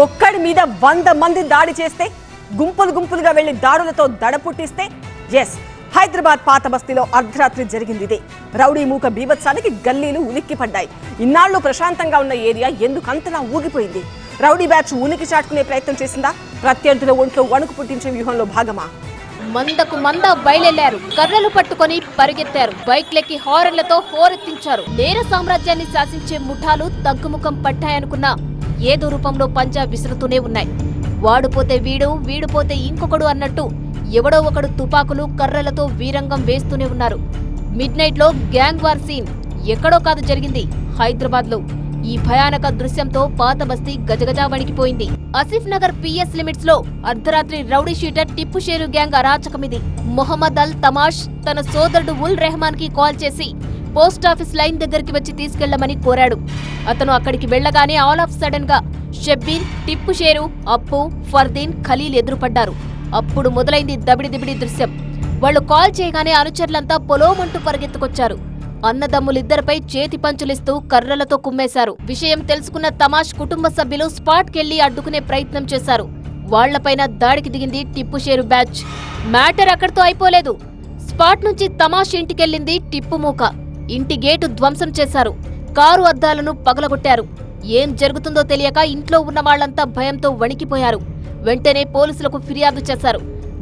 ఒక్కడి మీద వంద మంది దాడి చేస్తే గుంపులు గుంపులుగా వెళ్ళి దాడులతో దడ పుట్టిస్తే ఎస్ హైదరాబాద్ పాత బస్తీలో అర్ధరాత్రి జరిగింది ఇదే. రౌడీ మూక బీభత్సానికి గల్లీలు ఉలిక్కి పడ్డాయి. ఇన్నాళ్ళు ప్రశాంతంగా ఉన్న ఏరియా ఎందుకంతలా ఊగిపోయింది? రౌడీ బ్యాచ్ ఉనికి చాటుకునే ప్రయత్నం చేసిందా? ప్రత్యర్థుల ఒంట్లో వణుకు పుట్టించే వ్యూహంలో భాగమా? మందకు మంద బయలెళ్ళారు కర్రలు పట్టుకొని పరిగెత్తారు. బైక్లెక్కి హారన్లతో హోరెత్తించారు. నేర సామ్రాజ్యాన్ని శాసించే ముఠాలు తగ్గుముఖం పట్టాయనుకున్నా ఏదో రూపంలో పంజా విసురుతూనే ఉన్నాయి. వాడుపోతే వీడు వీడుపోతే ఇంకొకడు అన్నట్టు ఎవడో ఒకడు తుపాకులు కర్రలతో వీరంగం వేస్తూనే ఉన్నారు. మిడ్ నైట్లో గ్యాంగ్ వార్ సీన్ ఎక్కడో కాదు జరిగింది హైదరాబాద్లో ఈ భయానక దృశ్యంతో పాత బస్తీ గజగజా వణికిపోయింది. ఆసిఫ్ నగర్ పిఎస్ లిమిట్స్లో అర్ధరాత్రి rowdy sheeter Tippu Sheru gang అరాచకమిది. Mohammed అల్ తమాష్ తన సోదరుడు ఉల్ రెహమాన్కి కాల్ చేసి పోస్ట్ ఆఫీస్ లైన్ దగ్గరికి వచ్చి తీసుకెళ్ళమని కోరాడు. అతను అక్కడికి వెళ్ళగానే ఆల్ ఆఫ్ సడన్గా షబ్బీర్ టిప్పు షేరు అప్పు ఫర్దీన్ ఖలీల్ ఎదురుపడ్డారు. అప్పుడు మొదలైంది దబిడిదిబిడి దృశ్యం. వాళ్ళు కాల్ చేయగానే అనుచరులంతా పొలోమంటూ పరిగెత్తుకొచ్చారు. అన్నదమ్ములిద్దరిపై చేతి పంచులిస్తూ కర్రలతో కుమ్మేశారు. విషయం తెలుసుకున్న తమాష్ కుటుంబ సభ్యులు స్పాట్కెళ్ళి అడ్డుకునే ప్రయత్నం చేశారు. వాళ్ళపైన దాడికి దిగింది టిప్పు షేరు బ్యాచ్. మ్యాటర్ అక్కడితో అయిపోలేదు. స్పాట్ నుంచి తమాష్ ఇంటికెళ్ళింది టిప్పు మూక. ఇంటి గేటు ధ్వంసం చేశారు. కారు అద్దాలను పగలగొట్టారు. ఏం జరుగుతుందో తెలియక ఇంట్లో ఉన్న వాళ్ళంతా భయంతో వణికిపోయారు. వెంటనే పోలీసులకు ఫిర్యాదు చేశారు.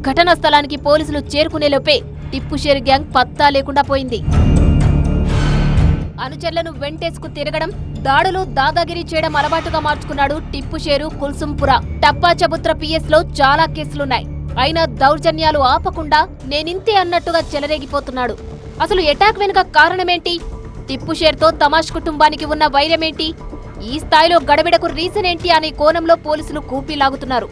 ఘటనా స్థలానికి పోలీసులు చేరుకునేలోపే టిప్పు షేర్ గ్యాంగ్ పత్తా లేకుండా పోయింది. అనుచరులను వెంటేసుకు తిరగడం దాడులు దాదాగిరి చేయడం అలవాటుగా మార్చుకున్నాడు టిప్పు షేరు కుల్సుంపుర. టప్పా చబుత్ర పిఎస్లో చాలా కేసులున్నాయి. అయినా దౌర్జన్యాలు ఆపకుండా నేనింతే అన్నట్టుగా చెలరేగిపోతున్నాడు. అసలు ఎటాక్ వెనుక కారణమేంటి? టిప్పుషేర్తో తమాష్ కుటుంబానికి ఉన్న వైరమేంటి? ఈ స్థాయిలో గడబిడకు రీజన్ ఏంటి అనే కోణంలో పోలీసులు కూపీలాగుతున్నారు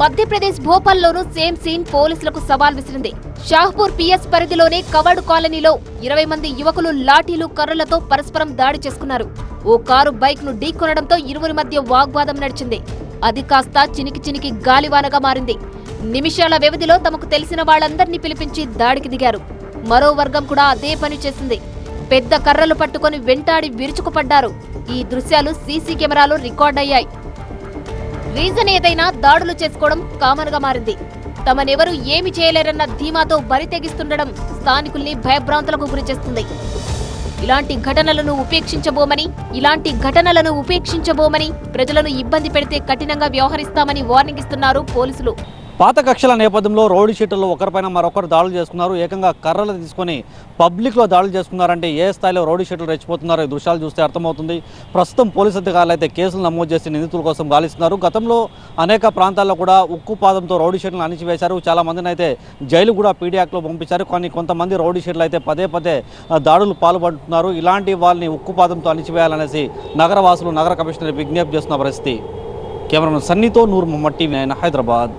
మధ్యప్రదేశ్ భోపాల్లోనూ సేమ్ సీన్ పోలీసులకు సవాల్ విసిరింది. షాహ్పూర్ పిఎస్ పరిధిలోనే కవర్డ్ కాలనీలో ఇరవై మంది యువకులు లాఠీలు కర్రలతో పరస్పరం దాడి చేసుకున్నారు. ఓ కారు బైక్ను ఢీకొనడంతో ఇరువురి మధ్య వాగ్వాదం నడిచింది. అది కాస్త చినికి చినికి గాలివానగా మారింది. నిమిషాల వ్యవధిలో తమకు తెలిసిన వాళ్ళందరినీ పిలిపించి దాడికి దిగారు. మరో వర్గం కూడా అదే పని చేసింది. పెద్ద కర్రలు పట్టుకొని వెంటాడి విరుచుకుపడ్డారు. ఈ దృశ్యాలు సీసీ కెమెరాలు రికార్డయ్యాయి. రీజన్ ఏదైనా దాడులు చేసుకోవడం కామన్గా మారింది. తమనెవరూ ఏమి చేయలేరన్న ధీమాతో బరితెగిస్తుండడం స్థానికుల్ని భయభ్రాంతులకు గురిచేస్తుంది ఇలాంటి ఘటనలను ఉపేక్షించబోమని ఇలాంటి ఘటనలను ఉపేక్షించబోమని ప్రజలను ఇబ్బంది పెడితే కఠినంగా వ్యవహరిస్తామని వార్నింగ్ ఇస్తున్నారు పోలీసులు. పాత కక్షల నేపథ్యంలో రౌడీ షీటర్లు ఒకరిపైన మరొకరు దాడులు చేసుకున్నారు. ఏకంగా కర్రలు తీసుకొని పబ్లిక్లో దాడులు చేసుకున్నారంటే ఏ స్థాయిలో రౌడీ షీటర్లు రెచ్చిపోతున్నారో ఈ దృశ్యాలు చూస్తే అర్థమవుతుంది. ప్రస్తుతం పోలీసు అధికారులు అయితే కేసులు నమోదు చేసి నిందితుల కోసం గాలిస్తున్నారు. గతంలో అనేక ప్రాంతాల్లో కూడా ఉక్కు పాదంతో రౌడీ షీటర్లు అణిచివేశారు. చాలామందిని అయితే జైలు కూడా పీడియాక్లో పంపించారు. కానీ కొంతమంది రౌడీ షీటర్లు అయితే పదే పదే దాడులు పాల్పడుతున్నారు. ఇలాంటి వాళ్ళని ఉక్కు పాదంతో అణిచివేయాలనేసి నగరవాసులు నగర కమిషనర్ విజ్ఞప్తి చేస్తున్న పరిస్థితి. కెమెరామెన్ సన్నీతో నూరు మమ్మట్టి నేను హైదరాబాద్.